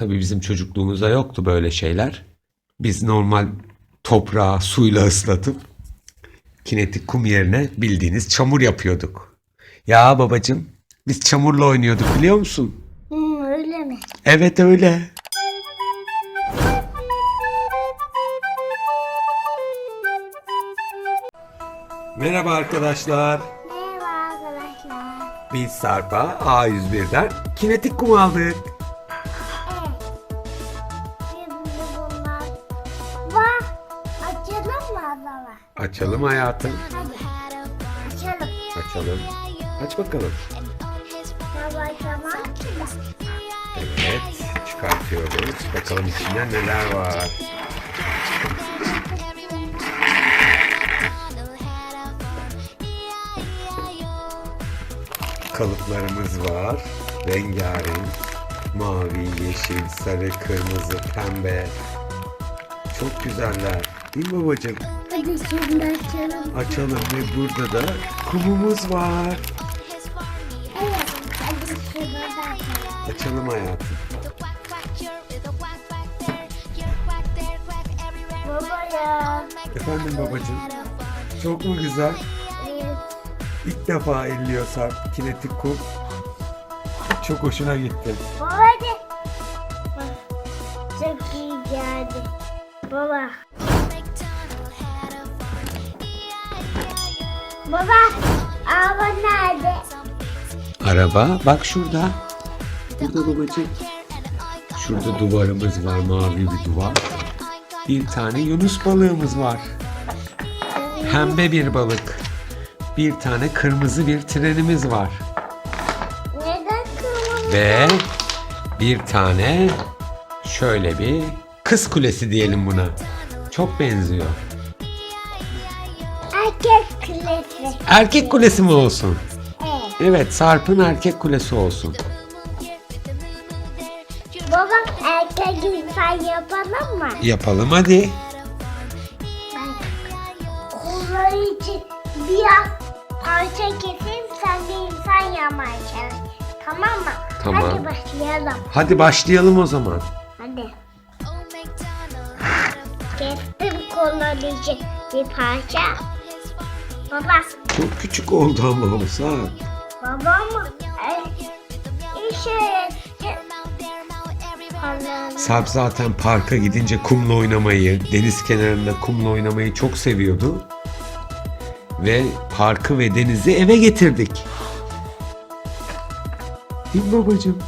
Tabii bizim çocukluğumuzda yoktu böyle şeyler. Biz normal toprağı suyla ıslatıp kinetik kum yerine bildiğiniz çamur yapıyorduk. Ya babacığım biz çamurla oynuyorduk biliyor musun? Hmm, öyle mi? Evet öyle. Merhaba arkadaşlar. Merhaba arkadaşlar. Biz Sarp'a A101'den kinetik kum aldık. Açalım hayatım. Açalım. Açalım. Aç bakalım. Baba. Evet. Çıkartıyoruz. Bakalım içinde neler var. Kalıplarımız var. Rengarenk. Mavi, yeşil, sarı, kırmızı, pembe. Çok güzeller. Değil mi babacığım? Açalım. Açalım ve burada da kumumuz var. Açalım. Hayatım. Baba ya. Efendim babacığım. Çok mu güzel? Evet. İlk defa elliyor Sarp kinetik kum. Çok hoşuna gitti. Baba hadi. Çok iyi geldi. Baba. Baba. Araba nerede? Araba bak şurada. Burada babacığım. Şurada duvarımız var mavi bir duvar. Bir tane yunus balığımız var. Pembe bir balık. Bir tane kırmızı bir trenimiz var. Neden kırmızı? Ve bir tane şöyle bir kız kulesi diyelim buna. Çok benziyor. Erkek kulesi. Erkek kulesi mi olsun? Evet. Evet Sarp'ın erkek kulesi olsun. Baba erkek insan yapalım mı? Yapalım hadi. Kolları için biraz parça keseyim sen de insan yapmaya çalış. Tamam mı? Tamam. Hadi başlayalım. Hadi başlayalım o zaman. Hadi. Kestim kolları için bir parça. Baba. Çok küçük oldu ama Sarp. Baba mı? Sarp zaten parka gidince kumla oynamayı, deniz kenarında kumla oynamayı çok seviyordu. Ve parkı ve denizi eve getirdik. Değil mi babacığım?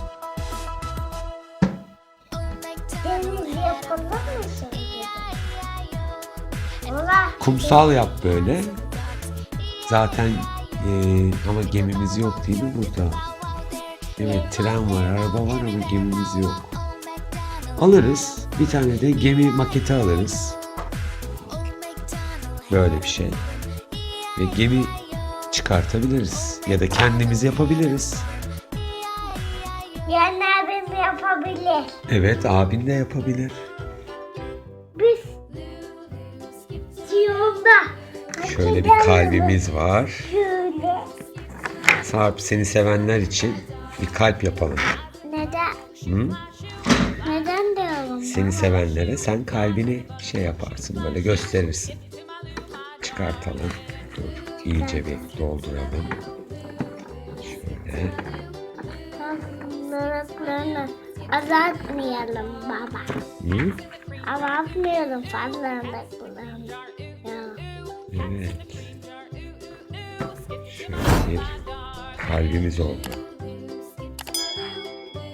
Kumsal yap böyle. Zaten eee, ama gemimiz yok değil mi burada? Evet tren var, araba var ama gemimiz yok. Alırız. Bir tane de gemi maketi alırız. Böyle bir şey. Ve gemi çıkartabiliriz. Ya da kendimiz yapabiliriz. Yani abim yapabilir. Evet abin de yapabilir. Şöyle bir kalbimiz var. Sarp seni sevenler için bir kalp yapalım. Neden? Hı? Neden diyorum? Seni sevenlere sen kalbini şey yaparsın böyle gösterirsin. Çıkartalım. Dur iyice bir dolduralım. Şöyle. Nırıklarını azaltmayalım baba. Hı? Azaltmayalım fazla. Evet. Şöyle bir kalbimiz oldu.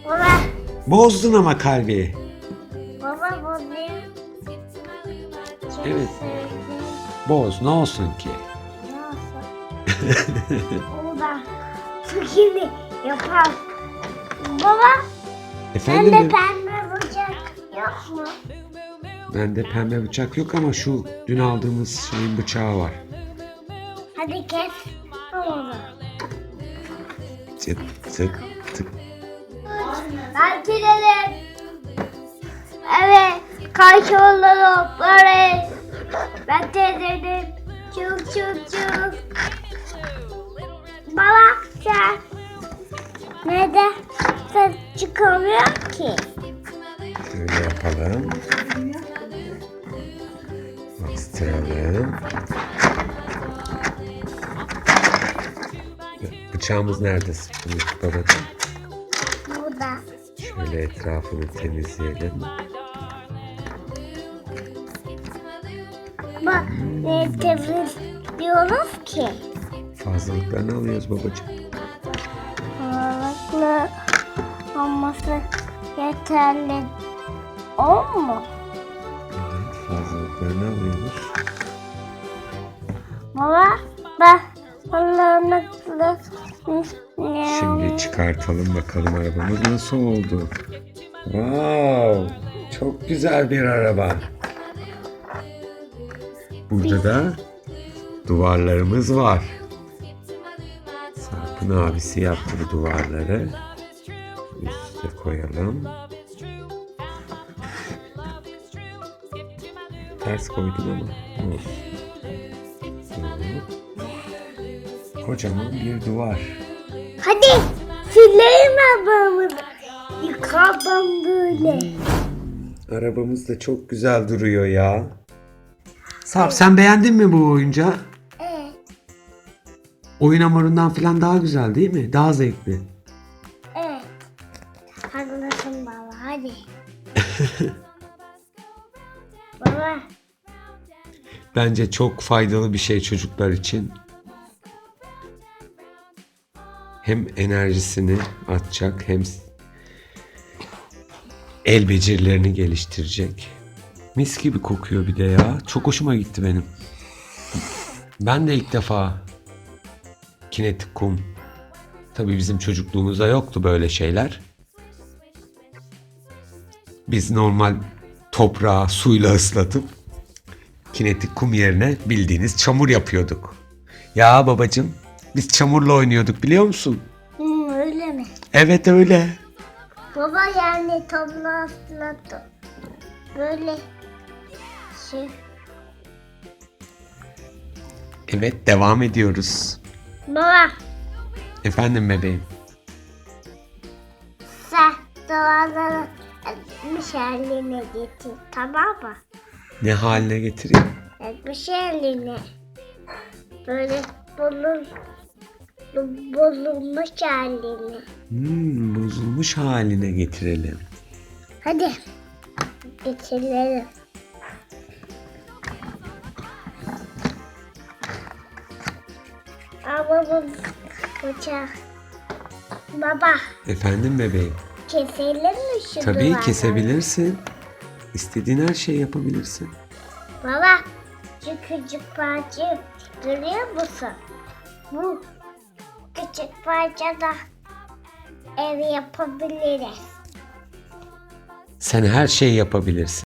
Baba, Bozdun ama kalbi. baba bu ne? Evet. Boz ne olsun ki? Nasıl? o da su gibi yapar. Baba, Efendim mi? pembe bıçak yok mu? Bende pembe bıçak yok ama şu dün aldığımız şeyin bıçağı var. Hadi kes onu. Tık tık tık. Ben gidelim. Evet, karşı olalım. Böyle. Ben de dedim. Çık çık çık. Baba sen neden sen çıkamıyor ki? Şöyle yapalım. Bastıralım. Bıçağımız nerede sıkılmış babacığım? Burada. Şöyle etrafını temizleyelim. Bak ne temizliyoruz ki? Fazlalıklarını alıyoruz babacığım. Sağlıklı olması yeterli. O mu? Evet, fazlalıklarını alıyoruz. Baba sağlıklı Şimdi çıkartalım bakalım arabamız nasıl oldu. Wow, çok güzel bir araba. Burada da duvarlarımız var. Sarp'ın abisi yaptı bu duvarları. Üste koyalım. Ters koydum ama olsun. Evet. Kocaman bir duvar. Hadi silelim arabamızı. Yıkadım böyle. Arabamız da çok güzel duruyor ya. Sarp sen beğendin mi bu oyuncağı? Evet. Oyun hamurundan falan daha güzel değil mi? Daha zevkli. Evet. Haklısın baba hadi. Bence çok faydalı bir şey çocuklar için. Hem enerjisini atacak hem el becerilerini geliştirecek. Mis gibi kokuyor bir de ya. Çok hoşuma gitti benim. Ben de ilk defa kinetik kum. Tabii bizim çocukluğumuzda yoktu böyle şeyler. Biz normal toprağı suyla ıslatıp kinetik kum yerine bildiğiniz çamur yapıyorduk. Ya babacım biz çamurla oynuyorduk biliyor musun? hmm, öyle mi? Evet öyle. Baba yani tabla ıslattı. Böyle şey. Evet devam ediyoruz. Baba Efendim bebeğim. sen duvarları etmiş haline getir tamam mı? Ne haline getireyim? Etmiş haline. Böyle bulun, bulunmuş haline. Hmm, bozulmuş haline getirelim. Hadi getirelim. Ama bu bıçak. Baba Efendim bebeğim. Keselim mi şu Tabii duvarları? kesebilirsin. İstediğin her şeyi yapabilirsin. Baba şu küçük parçayı görüyor musun? Bu küçük parçada ev yapabiliriz. Sen her şeyi yapabilirsin.